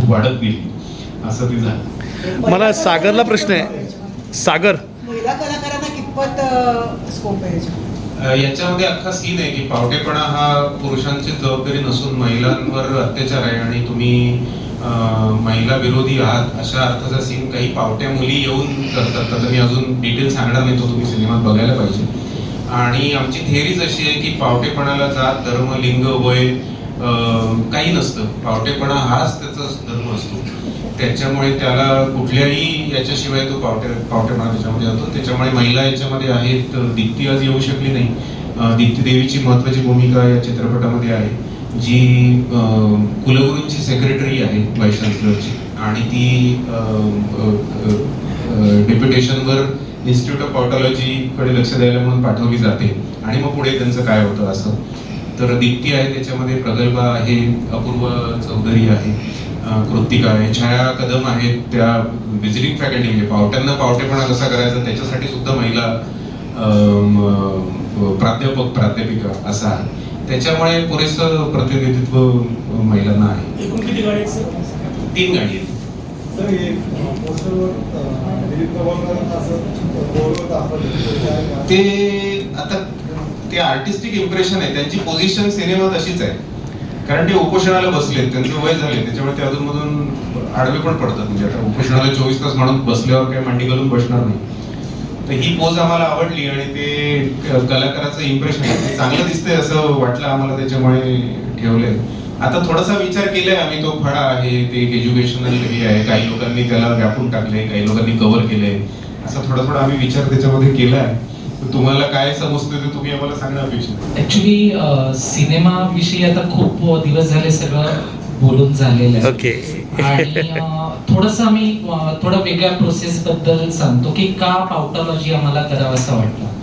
खूप वाढत गेली. असं ती झालं. मला सागरला प्रश्न आहे. सागर. महिला कलाकारांना कितपत स्कोप आहे याच्यात? अ, याच्यामध्ये अख्खा सीन आहे की पावटेपणा हा पुरुषांची जबाबदारी नसून महिलांवर अत्याचार आहे आणि तुम्ही महिला विरोधी आहात अशा अर्थाचा सीन काही पावट्या मुली येऊन करतात. तर मी अजून डिटेल सांगणार नाही तो तुम्ही सिनेमात बघायला पाहिजे. आणि आमची थेअरीज अशी आहे की पावटेपणाला जात धर्म लिंग वय काही नसतं. पावटेपणा हाच त्याचा धर्म असतो. त्याच्यामुळे त्याला कुठल्याही याच्याशिवाय तो पावटे पावटेपणा त्याच्यामध्ये जातो. त्याच्यामुळे महिला याच्यामध्ये आहेत. दीप्ती आज येऊ शकली नाही. दीप्ती देवीची महत्वाची भूमिका या चित्रपटामध्ये आहे. जी कुलगुरूंची सेक्रेटरी आहे व्हाईस चान्सलरची आणि ती डेप्युटेशनवर इन्स्टिट्यूट ऑफ पॉटॉलॉजीकडे लक्ष द्यायला म्हणून पाठवली जाते. आणि मग पुढे त्यांचं काय होतं असं. तर दीप्ती आहे त्याच्यामध्ये प्रगल्भा आहे अपूर्व चौधरी आहे कृतिका आहे छाया कदम आहेत त्या विजिटिंग फॅकल्टी म्हणजे पावट्यांना पावटेपणा कसा करायचा त्याच्यासाठी सुद्धा महिला प्राध्यापक प्राध्यापिका असा आहे. त्याच्यामुळे पुरेसं प्रतिनिधित्व महिलांना आहे. तीन गाडी आहेत. सर ते आर्टिस्टिक इम्प्रेशन आहे त्यांची पोझिशन सिनेमात अशीच आहे. कारण ते उपोषणाला बसलेत त्यांचं वय झाले त्याच्यामुळे ते अधूनमधून आडवे पण पडतात. म्हणजे आता उपोषणाला चोवीस तास म्हणून बसल्यावर काही मांडी घालून बसणार नाही. तर ही पोज आम्हाला आवडली आणि ते कलाकाराचं इम्प्रेशन चांगलं दिसतंय असं वाटलं आम्हाला त्याच्यामुळे ठेवलंय. आता थोडासा विचार केलाय आम्ही तो फळा आहे ते एज्युकेशनल हे आहे. काही लोकांनी त्याला व्यापून टाकले काही लोकांनी कव्हर केलंय. असा थोडा थोडा आम्ही विचार त्याच्यामध्ये केलाय. आहे तुम्हाला काय समजतं ते तुम्ही आम्हाला सांगणं अपेक्षित आहे. ऍक्च्युली सिनेमाविषयी आता खूप दिवस झाले सगळं बोलून झालेलं आहे. ओके. आणि थोडस आम्ही थोडं वेगळ्या प्रोसेस बद्दल सांगतो की का पावटॉलॉजी आम्हाला करावं असं वाटलं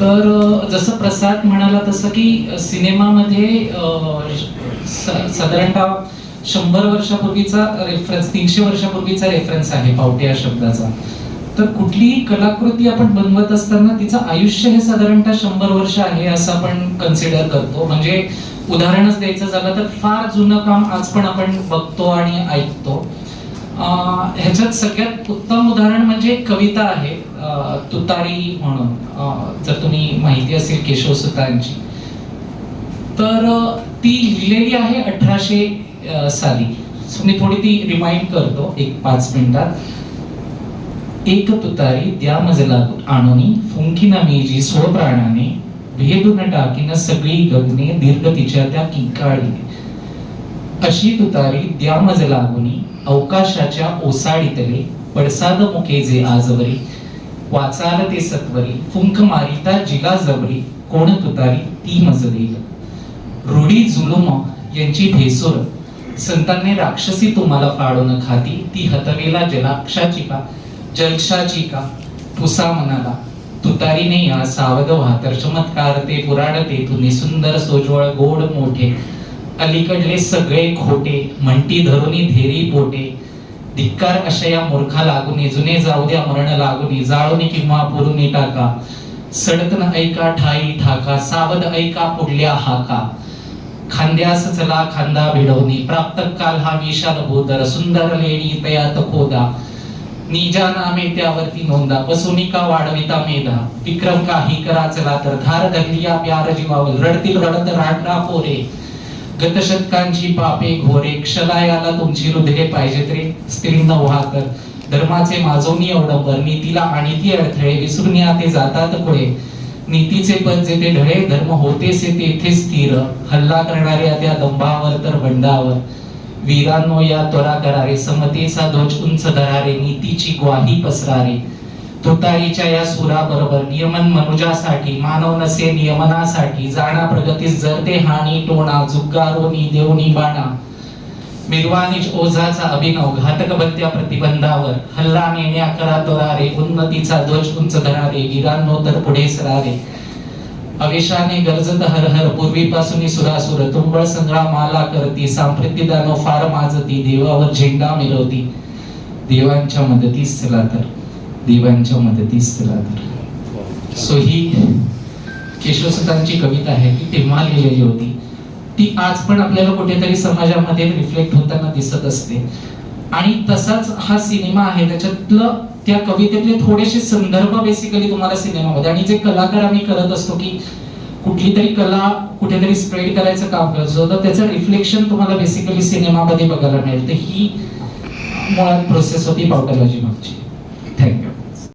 तर जसं प्रसाद म्हणाला तसं की सिनेमामध्ये साधारणतः शंभर वर्षापूर्वीचा रेफरन्स तीनशे वर्षापूर्वीचा रेफरन्स आहे पावटे या शब्दाचा. तर कुठलीही कलाकृती आपण बनवत असताना तिचं आयुष्य हे साधारणतः शंभर वर्ष आहे असं आपण कन्सिडर करतो. म्हणजे उदाहरणच द्यायचं झालं तर फार जुनं काम आज पण आपण बघतो आणि ऐकतो. ह्याच्यात सगळ्यात उत्तम उदाहरण म्हणजे कविता आहे तुतारी म्हणून. जर तुम्ही माहिती असेल केशव सुतांची. तर ती लिहिलेली आहे अठराशे साली. मी थोडी ती रिमाइंड करतो एक पाच मिनिटात. एक तुतारी द्या मजला आणोनी फुंकीना मीजी स्वप्राणाने भेदून टाकीन सगळी गगने दीर्घ तिच्या त्या किंकाळी अशी तुतारी द्या मज लागुनी अवकाशाच्या ओसाडीतले पडसाद मुखे जे आजवरी वाचाल ते सत्वरी फुंक मारिता जिला जवरी कोण तुतारी ती मज देईल रूढी जुलुम यांची भेसूर संतांनी राक्षसी तुम्हाला पाडून खाती ती हतवेला जलाक्षाची का जलशाची का? पुसा म्हणाला तुतारीने या सावध वाहतर चमत्कार ते पुराडते तुने सुंदर सोजवळ गोड मोठे अलीकडले सगळे खोटे म्हणती धरुनी धेरी पोटे धिक्कार अशा या मूर्खा लागुनी जुने जाऊ द्या मरण लागुनी जाळुनी किंवा पुरुनी टाका सडकन ऐका ठाई ठाका सावध ऐका पुढल्या हाका खांद्यास चला खांदा भिडवणी प्राप्त काल हा विशाल भूदर सुंदर लेणी तयात खोदा निजा नामे त्यावरती नोंदा. पसुनिका वाढविता मेधा. विक्रम काही करा चला तर धार धरलिया प्यार जीवावर. रडतील रडत राडणा पोरे. गतशतकांची पापे घोरे. क्षलायाला तुमची रुधिरे पाहिजे तरी स्त्रींना वाहकर धर्माचे माजोनी अवडंबर नीतीला आणि ती अडथळे. विसरून या ते जातात पुढे. नीतीचे पद जेथे ढळे. धर्म होतेसे तेथे स्थिर. हल्ला करणाऱ्या त्या दंभावर तर बंडावर. वीरांनो या त्वरा करारे समतेचा ध्वज उंच धरारे नीतीची ग्वाही पसरारे. तुतारीच्या या सुराबरोबर नियमन मनुजासाठी मानव नसे नियमनासाठी जाणा प्रगतीस जरते हानी टोणा जुग्गारोनी देवनी बाणा. मिरवानिज ओझाचा अभिनव घातक बत्या प्रतिबंधावर हल्ला नेण्या करा तोरारे उन्नतीचा ध्वज उंच धरारे वीरांनो तर पुढे सरारे. अवेशाने गरजत हर हर पूर्वीपासून सुरासुर तुंबळ संग्राम माला करती सांप्रती दानो फार माजती देवावर झेंडा मिरवती. देवांच्या मदतीस चला तर देवांच्या मदतीस चला तर. सो ही केशवसतांची कविता आहे ती तेव्हा लिहिलेली होती. ती आज पण आपल्याला कुठेतरी समाजामध्ये रिफ्लेक्ट होताना दिसत असते. आणि तसाच हा सिनेमा आहे त्याच्यातलं त्या कवितेतले थोडेसे संदर्भ बेसिकली तुम्हाला सिनेमामध्ये. आणि जे कलाकार आम्ही करत असतो की कुठली तरी कला कुठेतरी स्प्रेड करायचं काम करतो तर त्याचं रिफ्लेक्शन तुम्हाला बेसिकली सिनेमामध्ये बघायला मिळेल. तर ही मुळात प्रोसेस होती पावटॉलॉजी मागची.